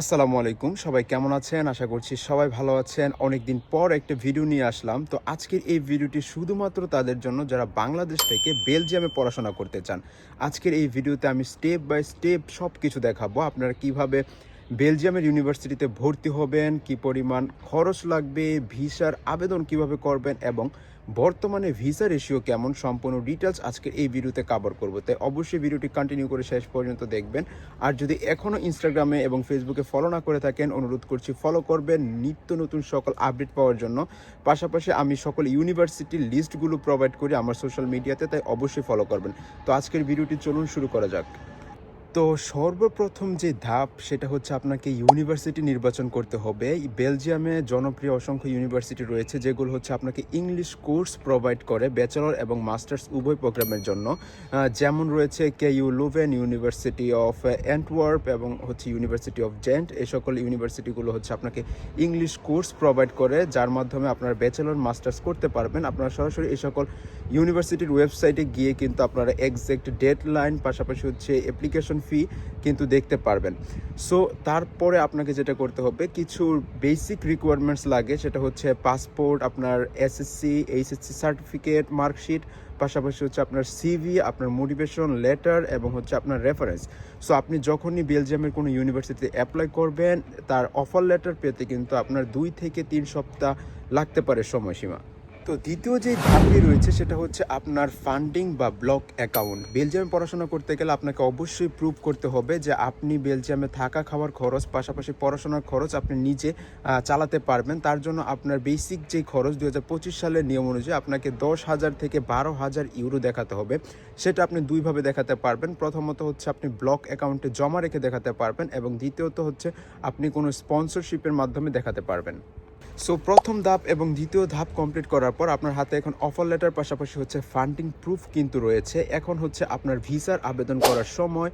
আসসালামু আলাইকুম। সবাই কেমন আছেন? আশা করছি সবাই ভালো আছেন। অনেক দিন পর একটা ভিডিও নিয়ে আসলাম। তো আজকের এই ভিডিওটি শুধুমাত্র তাদের জন্য যারা বাংলাদেশ থেকে বেলজিয়ামে পড়াশোনা করতে চান, আজকের এই ভিডিওতে আমি স্টেপ বাই স্টেপ সব কিছু দেখাবো। আপনারা কীভাবে বেলজিয়ামের ইউনিভার্সিটিতে ভর্তি হবেন, কি পরিমাণ খরচ লাগবে, ভিসার আবেদন কীভাবে করবেন এবং বর্তমানে ভিসা রেশিও কেমন, সম্পূর্ণ ডিটেলস আজকের এই ভিডিওতে কভার করব। তাই অবশ্যই ভিডিওটি কন্টিনিউ করে শেষ পর্যন্ত দেখবেন। আর যদি এখনও ইনস্টাগ্রামে এবং ফেসবুকে ফলো না করে থাকেন, অনুরোধ করছি ফলো করবেন। নিত্য নতুন সকল আপডেট পাওয়ার জন্য। পাশাপাশি আমি সকল ইউনিভার্সিটির লিস্টগুলো প্রোভাইড করি আমার সোশ্যাল মিডিয়াতে তাই অবশ্যই ফলো করবেন। তো আজকের ভিডিওটি চলুন শুরু করা যাক। তো সর্বপ্রথম যে ধাপ, সেটা হচ্ছে আপনাকে ইউনিভার্সিটি নির্বাচন করতে হবে। বেলজিয়ামে জনপ্রিয় অসংখ্য ইউনিভার্সিটি রয়েছে, যেগুলো হচ্ছে আপনাকে ইংলিশ কোর্স প্রোভাইড করে ব্যাচেলর এবং মাস্টার্স উভয় প্রোগ্রামের জন্য। যেমন রয়েছে K U Leuven university of Antwerp এবং হচ্ছে ইউনিভার্সিটি অফ জেন্ট এই সকল ইউনিভার্সিটিগুলো হচ্ছে আপনাকে ইংলিশ কোর্স প্রোভাইড করে, যার মাধ্যমে আপনার ব্যাচেলর মাস্টার্স করতে পারবেন। আপনারা সরাসরি এই সকল ইউনিভার্সিটির ওয়েবসাইটে গিয়ে কিন্তু আপনারা এক্সাক্ট ডেট লাইন পাশাপাশি হচ্ছে অ্যাপ্লিকেশন ফি কিন্তু দেখতে পারবেন। সো তারপরে আপনাকে যেটা করতে হবে, কিছু বেসিক রিকোয়ারমেন্টস লাগে, সেটা হচ্ছে পাসপোর্ট আপনার এসএসসি এইচএসসি সার্টিফিকেট মার্কশিট পাশাপাশি হচ্ছে আপনার সিভি আপনার মোটিভেশন লেটার এবং হচ্ছে আপনার রেফারেন্স সো আপনি যখনই বেলজিয়ামের কোনো ইউনিভার্সিটিতে অ্যাপ্লাই করবেন, তার অফার লেটার পেতে কিন্তু আপনার দুই থেকে তিন সপ্তাহ লাগতে পারে সময়সীমা। তো দ্বিতীয় যে ধাপটি রয়েছে সেটা হচ্ছে আপনার ফান্ডিং বা ব্লক অ্যাকাউন্ট বেলজিয়ামে পড়াশোনা করতে গেলে আপনাকে অবশ্যই প্রুভ করতে হবে যে আপনি বেলজিয়ামে থাকা খাওয়ার খরচ, পাশাপাশি পড়াশোনার খরচ আপনি নিজে চালাতে পারবেন। তার জন্য আপনার বেসিক যে খরচ দু হাজার পঁচিশ সালের নিয়ম অনুযায়ী আপনাকে দশ হাজার থেকে বারো হাজার ইউরো দেখাতে হবে। সেটা আপনি দুইভাবে দেখাতে পারবেন। প্রথমত হচ্ছে আপনি ব্লক অ্যাকাউন্টে জমা রেখে দেখাতে পারবেন এবং দ্বিতীয়ত হচ্ছে আপনি কোনো স্পন্সরশিপের মাধ্যমে দেখাতে পারবেন। সো প্রথম ধাপ এবং দ্বিতীয় ধাপ কমপ্লিট করার পর আপনার হাতে এখন অফার লেটার পাশাপাশি হচ্ছে ফান্ডিং প্রুফ কিন্তু রয়েছে। এখন হচ্ছে আপনার ভিসার আবেদন করার সময়।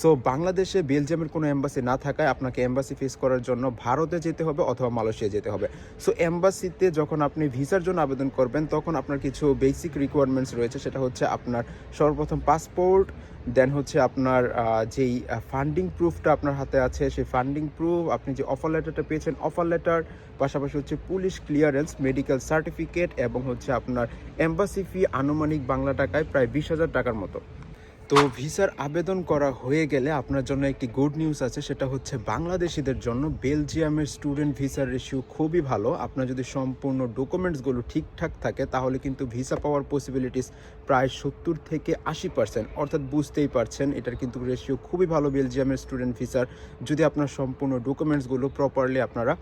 সো বাংলাদেশে বেলজিয়ামের কোনো এম্বাসি না থাকায় আপনাকে এম্বাসি ফেস করার জন্য ভারতে যেতে হবে অথবা মালয়েশিয়া যেতে হবে। সো এম্বাসিতে যখন আপনি ভিসার জন্য আবেদন করবেন, তখন আপনার কিছু বেসিক রিকোয়ারমেন্টস রয়েছে। সেটা হচ্ছে আপনার সর্বপ্রথম পাসপোর্ট দেন হচ্ছে আপনার যেই ফান্ডিং প্রুফটা আপনার হাতে আছে, সেই ফান্ডিং প্রুফ আপনি যে অফার লেটারটা পেয়েছেন অফার লেটার পাশাপাশি হচ্ছে পুলিশ ক্লিয়ারেন্স মেডিকেল সার্টিফিকেট এবং হচ্ছে আপনার এম্বাসি ফি আনুমানিক বাংলা টাকায় প্রায় বিশ হাজার টাকার মতো। তো ভিসার আবেদন করা হয়ে গেলে আপনার জন্য একটি গুড নিউজ আছে, সেটা হচ্ছে বাংলাদেশিদের জন্য বেলজিয়ামের স্টুডেন্ট ভিসার রেশিও খুবই ভালো। আপনার যদি সম্পূর্ণ ডকুমেন্টসগুলো ঠিকঠাক থাকে, তাহলে কিন্তু ভিসা পাওয়ার পসিবিলিটিস প্রায় সত্তর থেকে আশি পার্সেন্ট অর্থাৎ বুঝতেই পারছেন, এটার কিন্তু রেশিও খুবই ভালো বেলজিয়ামের স্টুডেন্ট ভিসার যদি আপনার সম্পূর্ণ ডকুমেন্টসগুলো প্রপারলি আপনারা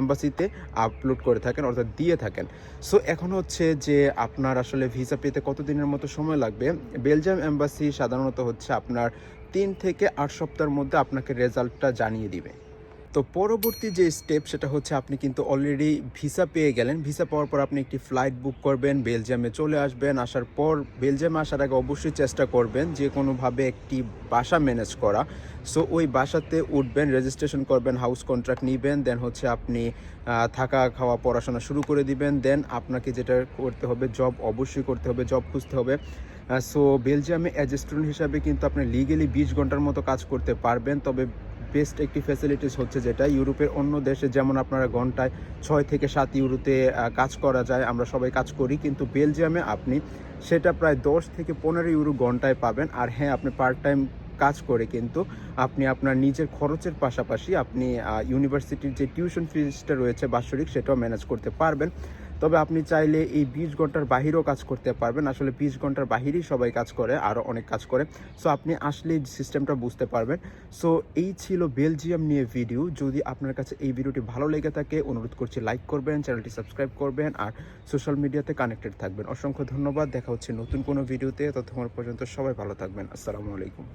এম্বাসিতে আপলোড করে থাকেন, অর্থাৎ দিয়ে থাকেন। সো এখন হচ্ছে যে আপনার আসলে ভিসা পেতে কতদিনের মতো সময় লাগবে? বেলজিয়াম এম্বাসি সাধারণত হচ্ছে আপনার তিন থেকে আট সপ্তাহের মধ্যে আপনাকে রেজাল্টটা জানিয়ে দিবে। তো পরবর্তী যে স্টেপ সেটা হচ্ছে আপনি কিন্তু অলরেডি ভিসা পেয়ে গেলেন। ভিসা পাওয়ার পর আপনি একটি ফ্লাইট বুক করবেন বেলজিয়ামে চলে আসবেন, আসার পর বেলজিয়ামে আসার আগে অবশ্যই চেষ্টা করবেন যে কোনোভাবে একটি বাসা ম্যানেজ করা। সো ওই বাসাতে উঠবেন রেজিস্ট্রেশন করবেন হাউস কন্ট্রাক্ট নেবেন দেন হচ্ছে আপনি থাকা, খাওয়া, পড়াশোনা শুরু করে দিবেন। দেন আপনাকে যেটা করতে হবে জব অবশ্যই করতে হবে জব খুঁজতে হবে। সো বেলজিয়ামে অ্যাজ স্টুডেন্ট হিসাবে কিন্তু আপনি লিগেলি বিশ ঘণ্টার মতো কাজ করতে পারবেন। তবে বেস্ট একটি ফ্যাসিলিটিস হচ্ছে যেটা। ইউরোপের অন্য দেশে যেমন আপনারা ঘন্টায় ছয় থেকে সাত ইউরোতে কাজ করা যায়, আমরা সবাই কাজ করি, কিন্তু বেলজিয়ামে আপনি সেটা প্রায় দশ থেকে পনেরো ইউরো ঘন্টায় পাবেন। আর হ্যাঁ আপনি পার্ট টাইম কাজ করে কিন্তু আপনি আপনার নিজের খরচের পাশাপাশি আপনি ইউনিভার্সিটির যে টিউশন ফিজটা রয়েছে বাৎসরিক, সেটাও ম্যানেজ করতে পারবেন। তবে আপনি চাইলে এই বিশ ঘণ্টার বাহিরেও কাজ করতে পারবেন। আসলে বিশ ঘণ্টার বাহিরেই সবাই কাজ করে আরও অনেক কাজ করে। সো আপনি আসলে সিস্টেমটা বুঝতে পারবেন। সো এই ছিল বেলজিয়াম নিয়ে ভিডিও যদি আপনার কাছে এই ভিডিওটি ভালো লেগে থাকে, অনুরোধ করছি লাইক করবেন, চ্যানেলটি সাবস্ক্রাইব করবেন, আর সোশ্যাল মিডিয়াতে কানেক্টেড থাকবেন। অসংখ্য ধন্যবাদ। দেখা হচ্ছে নতুন কোনো ভিডিওতে ততক্ষণ পর্যন্ত সবাই ভালো থাকবেন। আসসালামু আলাইকুম।